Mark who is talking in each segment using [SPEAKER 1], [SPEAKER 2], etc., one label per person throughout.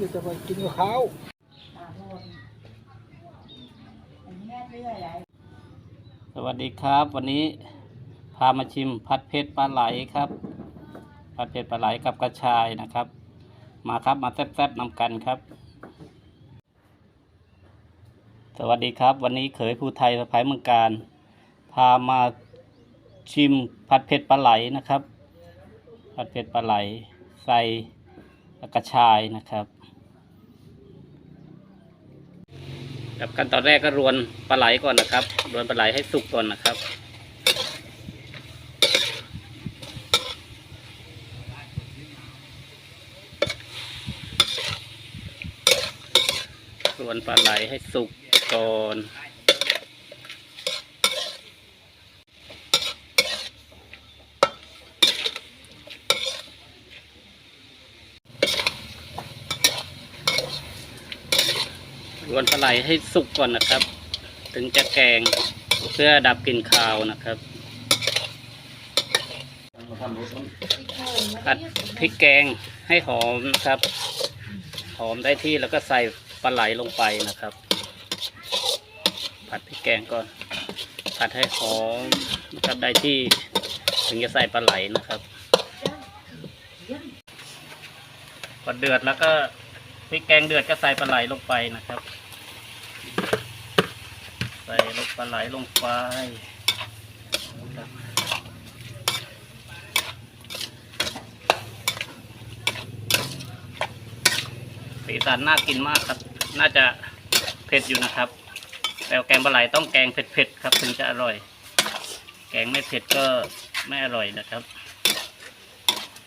[SPEAKER 1] คือจะไปกินกับข้าว
[SPEAKER 2] สวัสดีครับ วันนี้พามาชิมผัดเผ็ดปลาไหลครับผัดเผ็ดปลาไหลกับกระชายนะครับ มาครับมาแซ่บๆนำกันครับ สวัสดีครับ วันนี้เขยภูไทยสะพายเมืองการ พามาชิมผัดเผ็ดปลาไหลนะครับผัดเผ็ดปลาไหลใส่กระชายนะครับ กับขั้นตอนแรกก็รวนปลาไหลก่อนนะครับ รวนปลาไหลให้สุกก่อนนะครับรวนปลาไหลให้สุกก่อน รวนปลาไหลให้สุกก่อนนะครับ ถึงจะแกงเพื่อดับกลิ่นคาวนะครับผัดพริกแกงให้หอมนะครับ หอมได้ที่แล้วก็ใส่ปลาไหลลงไปนะครับ ผัดพริกแกงก่อน ผัดให้หอมนะครับได้ที่ถึงจะใส่ปลาไหลนะครับพอเดือดแล้วก็พริกแกงเดือดก็ใส่ปลาไหลลงไปนะครับ ใส่ลูกปลาไหลลงไปสีสันน่ากินมากครับ น่าจะเผ็ดอยู่นะครับ แต่แกงปลาไหลต้องแกงเผ็ดๆครับ ถึงจะอร่อย แกงไม่เผ็ดก็ไม่อร่อยนะครับ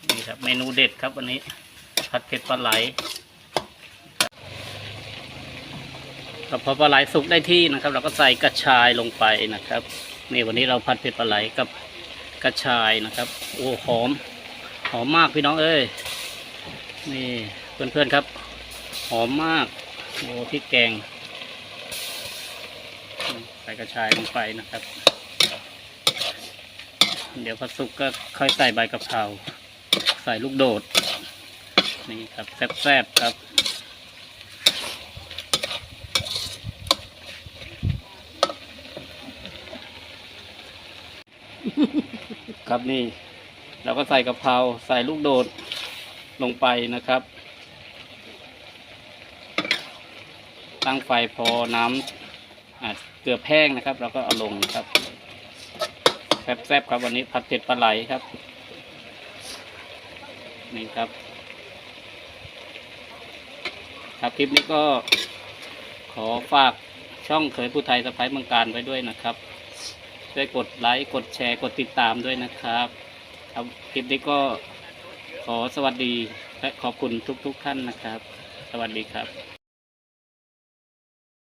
[SPEAKER 2] นี่ครับเมนูเด็ดครับวันนี้ ผัดเผ็ดปลาไหล ครับพอปลาไหลสุกได้ที่นะครับ เราก็ใส่กระชายลงไปนะครับนี่วันนี้เราผัดเผ็ดปลาไหลกับกระชายนะครับ โอ้หอม หอมมากพี่น้องเอ้ยนี่เพื่อนๆครับ หอมมากโอ้พริกแกงใส่กระชายลงไปนะครับ เดี๋ยวพอสุกก็ค่อยใส่ใบกะเพราใส่ลูกโดดนี่ครับแซ่บๆครับ ครับนี่เราก็ใส่กะเพราใส่ลูกโดดลงไปนะครับ ตั้งไฟพอน้ำเกือบแห้งนะครับ เราก็เอาลงครับแซ่บๆครับวันนี้ผัดเผ็ดปลาไหลครับนี่ครับ ครับคลิปนี้ก็ขอฝากช่องเขยผู้ไทยสะพ้ายเมืองการไว้ด้วยนะครับ ช่วยกดไลค์กดแชร์กดติดตามด้วยนะครับครับคลิปนี้ก็ขอสวัสดีและขอบคุณทุกๆทท่านนะครับ สวัสดีครับ